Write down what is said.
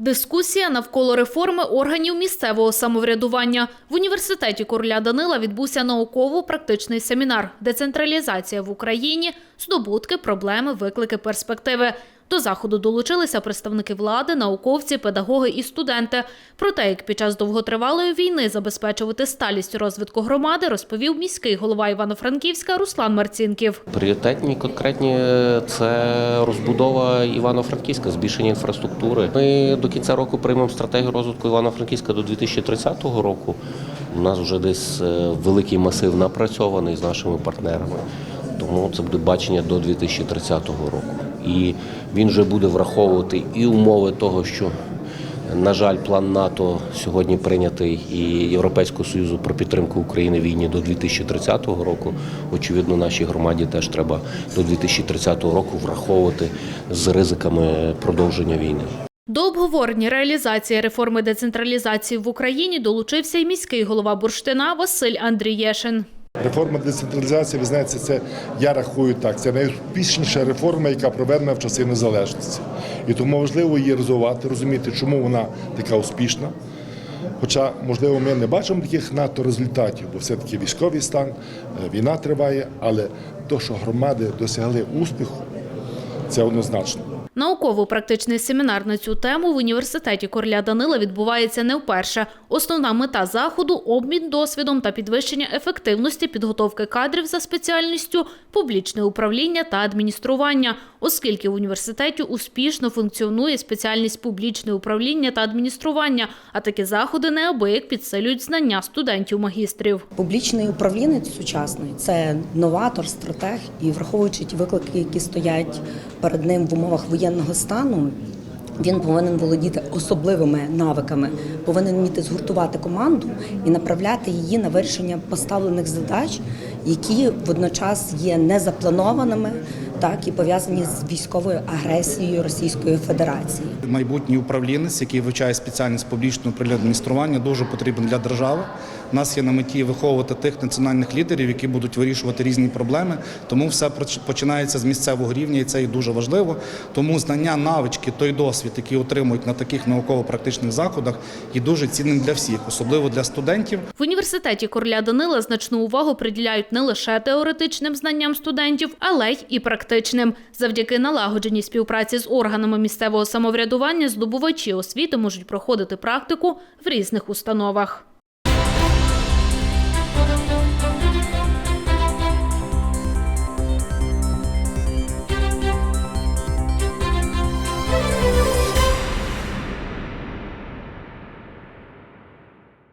Дискусія навколо реформи органів місцевого самоврядування. В університеті короля Данила відбувся науково-практичний семінар «Децентралізація в Україні. Здобутки, проблеми, виклики, перспективи». До заходу долучилися представники влади, науковці, педагоги і студенти. Про те, як під час довготривалої війни забезпечувати сталість розвитку громади, розповів міський голова Івано-Франківська Руслан Марцінків. Пріоритетні конкретні це розбудова Івано-Франківська, збільшення інфраструктури. Ми до кінця року приймемо стратегію розвитку Івано-Франківська до 2030 року. У нас вже десь е, великий масив напрацьований з нашими партнерами. Тому це буде бачення до 2030 року. І він вже буде враховувати і умови того, що на жаль, план НАТО сьогодні прийнятий і Європейського союзу про підтримку України війні до 2030 року. Очевидно, нашій громаді теж треба до 2030 року враховувати з ризиками продовження війни. До обговорення реалізації реформи децентралізації в Україні долучився й міський голова Бурштина Василь Андрієшин. Реформа децентралізації, ви знаєте, це я рахую так. Це найуспішніша реформа, яка проведена в часи незалежності. І тому важливо її розвивати, розуміти, чому вона така успішна. Хоча, можливо, ми не бачимо таких надто результатів, бо все-таки військовий стан, е, війна триває, але то, що громади досягли успіху, це однозначно. Науково-практичний семінар на цю тему в університеті короля Данила відбувається не вперше. Основна мета заходу обмін досвідом та підвищення ефективності підготовки кадрів за спеціальністю публічне управління та адміністрування, оскільки в університеті успішно функціонує спеціальність публічне управління та адміністрування, а такі заходи неабияк підсилюють знання студентів-магістрів. Публічний управлінець сучасний це новатор, стратег, і враховуючи ті виклики, які стоять перед ним в умовах воєнного стану. Він повинен володіти особливими навиками, повинен вміти згуртувати команду і направляти її на вирішення поставлених задач, які водночас є незапланованими, так і пов'язані з військовою агресією Російської Федерації. Майбутній управлінець, який вивчає спеціальність публічного адміністрування, дуже потрібен для держави. У нас є на меті виховувати тих національних лідерів, які будуть вирішувати різні проблеми. Тому все починається з місцевого рівня, і це і дуже важливо. Тому знання, навички, той досвід, який отримують на таких науково-практичних заходах, є дуже цінним для всіх, особливо для студентів. В університеті короля Данила значну увагу приділяють не лише теоретичним знанням студентів, але й і практичним. Завдяки налагодженій співпраці з органами місцевого самоврядування здобувачі освіти можуть проходити практику в різних установах.